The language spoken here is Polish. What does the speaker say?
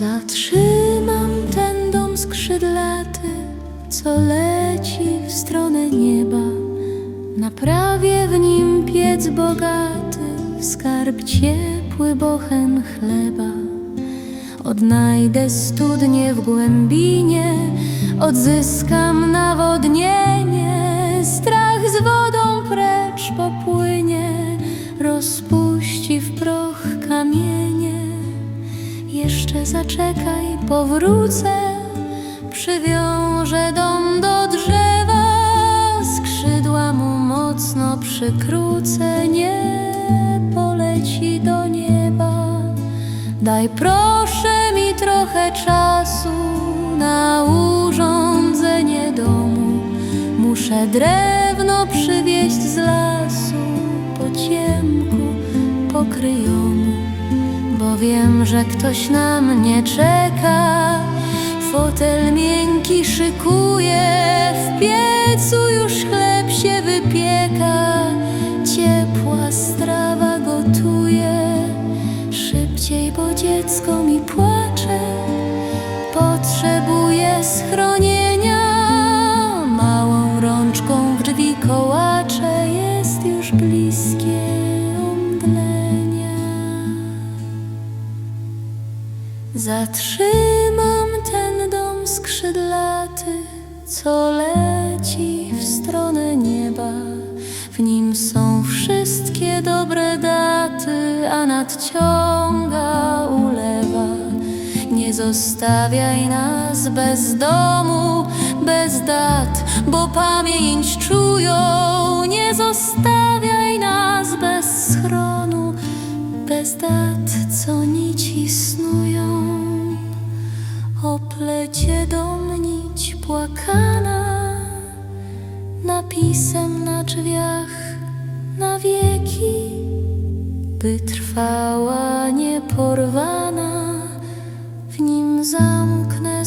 Zatrzymam co leci w stronę nieba. Naprawię w nim piec bogaty, skarb ciepły bochen chleba. Odnajdę studnie w głębinie, odzyskam nawodnienie. Strach z wodą precz popłynie, rozpuści w proch kamienie. Jeszcze zaczekaj, powrócę, przywiążę dom do drzewa, skrzydła mu mocno przykrócę, nie poleci do nieba. Daj proszę mi trochę czasu na urządzenie domu. Muszę drewno przywieźć z lasu po ciemku, po kryjomu, bo wiem, że ktoś na mnie czeka. Szykuje, w piecu już chleb się wypieka, ciepła strawa gotuje. Szybciej, bo dziecko mi płacze, potrzebuje schronienia. Małą rączką w drzwi kołacze, jest już bliskie omdlenia. Zatrzymam co leci w stronę nieba. W nim są wszystkie dobre daty, a nadciąga ulewa. Nie zostawiaj nas bez domu, bez dat, bo pamięć czują. Nie zostawiaj nas bez schronu, bez dat, co nici snują. Oplecie dom nić płakana, napisem na drzwiach na wieki, by trwała nieporwana, w nim zamknę